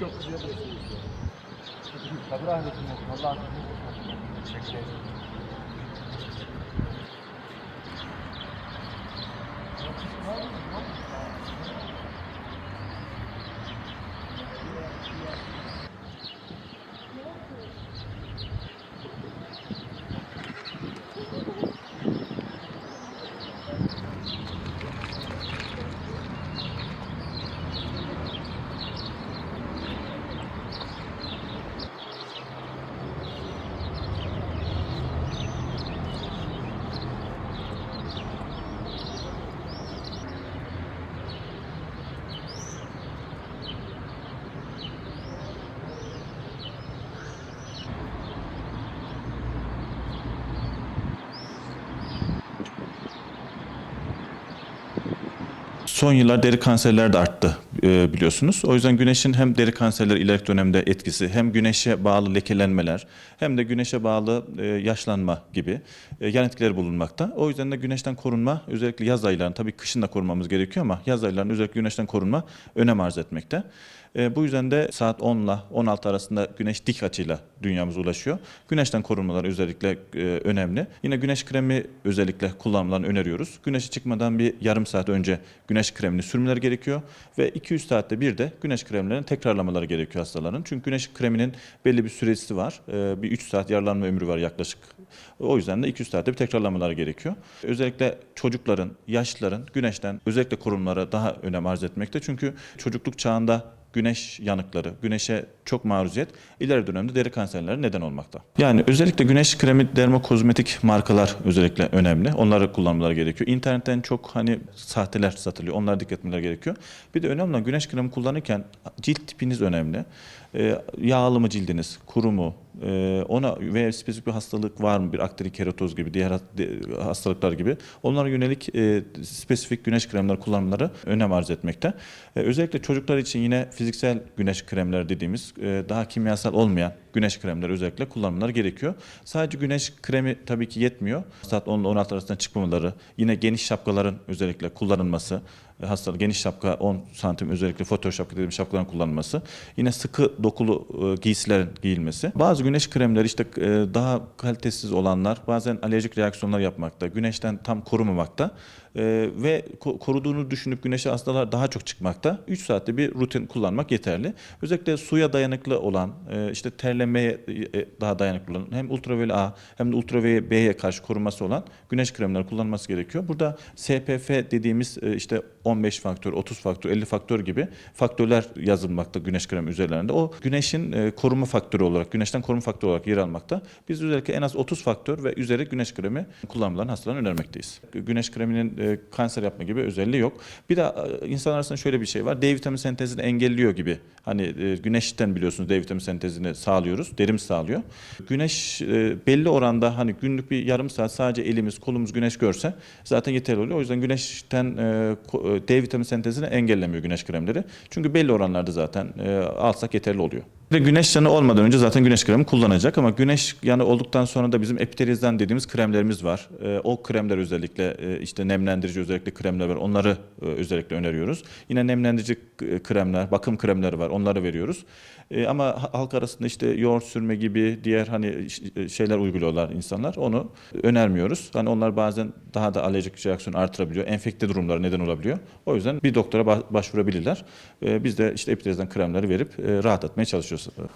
çok güzel bir şey. Kabir rahmetine Allah Teşekkür ederim. Son yıllar deri kanserleri de arttı e, biliyorsunuz. O yüzden güneşin hem deri kanserleri ileriki dönemde etkisi hem güneşe bağlı lekelenmeler hem de güneşe bağlı e, yaşlanma gibi e, yan etkileri bulunmakta. O yüzden de güneşten korunma özellikle yaz aylarında tabii kışın da korunmamız gerekiyor ama yaz aylarında özellikle güneşten korunma önem arz etmekte. Bu yüzden de saat 10 ile 16 arasında güneş dik açıyla dünyamıza ulaşıyor. Güneşten korunmalar özellikle önemli. Yine güneş kremi özellikle kullanmalarını öneriyoruz. Güneşe çıkmadan bir yarım saat önce güneş kremini sürmeleri gerekiyor ve 200 saatte bir de güneş kremlerini tekrarlamaları gerekiyor hastaların. Çünkü güneş kreminin belli bir süresi var. E, bir 3 saat yararlanma ömrü var yaklaşık. O yüzden de 200 saatte bir tekrarlamaları gerekiyor. Özellikle çocukların, yaşlıların güneşten özellikle korunmaları daha önem arz etmekte. Çünkü çocukluk çağında güneş yanıkları, güneşe çok maruziyet ileri dönemde deri kanserleri neden olmakta. Yani özellikle güneş kremi dermokozmetik markalar özellikle önemli. Onları kullanmaları gerekiyor. İnternetten çok hani sahteler satılıyor. Onlara dikkat etmeleri gerekiyor. Bir de önemli olan güneş kremi kullanırken cilt tipiniz önemli. Ee, yağlı mı cildiniz, kuru mu, ona veya spesifik bir hastalık var mı bir akteri keratoz gibi diğer hastalıklar gibi onlara yönelik e, spesifik güneş kremleri kullanmaları önem arz etmekte. Ee, özellikle çocuklar için yine fiziksel güneş kremleri dediğimiz e, daha kimyasal olmayan güneş kremleri özellikle kullanmaları gerekiyor. Sadece güneş kremi tabii ki yetmiyor. Saat 10 ile 16 arasında çıkmamaları, yine geniş şapkaların özellikle kullanılması, e, hastalık geniş şapka 10 santim özellikle foto şapka dediğimiz şapkaların kullanılması, yine sıkı dokulu e, giysilerin giyilmesi. Bazı güneş kremleri işte e, daha kalitesiz olanlar bazen alerjik reaksiyonlar yapmakta, güneşten tam korumamakta e, ve ko- koruduğunu düşünüp güneşe hastalar daha çok çıkmakta. 3 saatte bir rutin kullanmak yeterli. Özellikle suya dayanıklı olan, e, işte terlemeye e, daha dayanıklı olan hem ultraviyole A hem de ultraviyole B'ye karşı koruması olan güneş kremleri kullanılması gerekiyor. Burada SPF dediğimiz e, işte 15 faktör, 30 faktör, 50 faktör gibi faktörler yazılmakta güneş kremi üzerlerinde. O güneşin e, koruma faktörü olarak, güneşten koruma faktörü olarak yer almakta. Biz özellikle en az 30 faktör ve üzeri güneş kremi kullanmalarını hastalara önermekteyiz. Güneş kreminin e, kanser yapma gibi özelliği yok. Bir de e, insan arasında şöyle bir şey var. D vitamini sentezini engelliyor gibi. Hani e, güneşten biliyorsunuz D vitamini sentezini sağlıyoruz. Derimiz sağlıyor. Güneş belli oranda hani günlük bir yarım saat sadece elimiz, kolumuz güneş görse zaten yeterli oluyor. O yüzden güneşten D vitamini sentezini engellemiyor güneş kremleri. Çünkü belli oranlarda zaten e, alsak yeterli oluyor. De güneş yanı olmadan önce zaten güneş kremi kullanacak ama güneş yanı olduktan sonra da bizim epitelizden dediğimiz kremlerimiz var. E, o kremler özellikle e, işte nemlendirici özellikle kremler var. Onları e, özellikle öneriyoruz. Yine nemlendirici k- kremler, bakım kremleri var. Onları veriyoruz. E, ama ha- halk arasında işte yoğurt sürme gibi diğer hani e, şeyler uyguluyorlar insanlar. Onu önermiyoruz. Hani onlar bazen daha da alerjik reaksiyon artırabiliyor. Enfekte durumlara neden olabiliyor. O yüzden bir doktora ba- başvurabilirler. E, biz de işte epitelizden kremleri verip e, rahatlatmaya çalışıyoruz. Yep.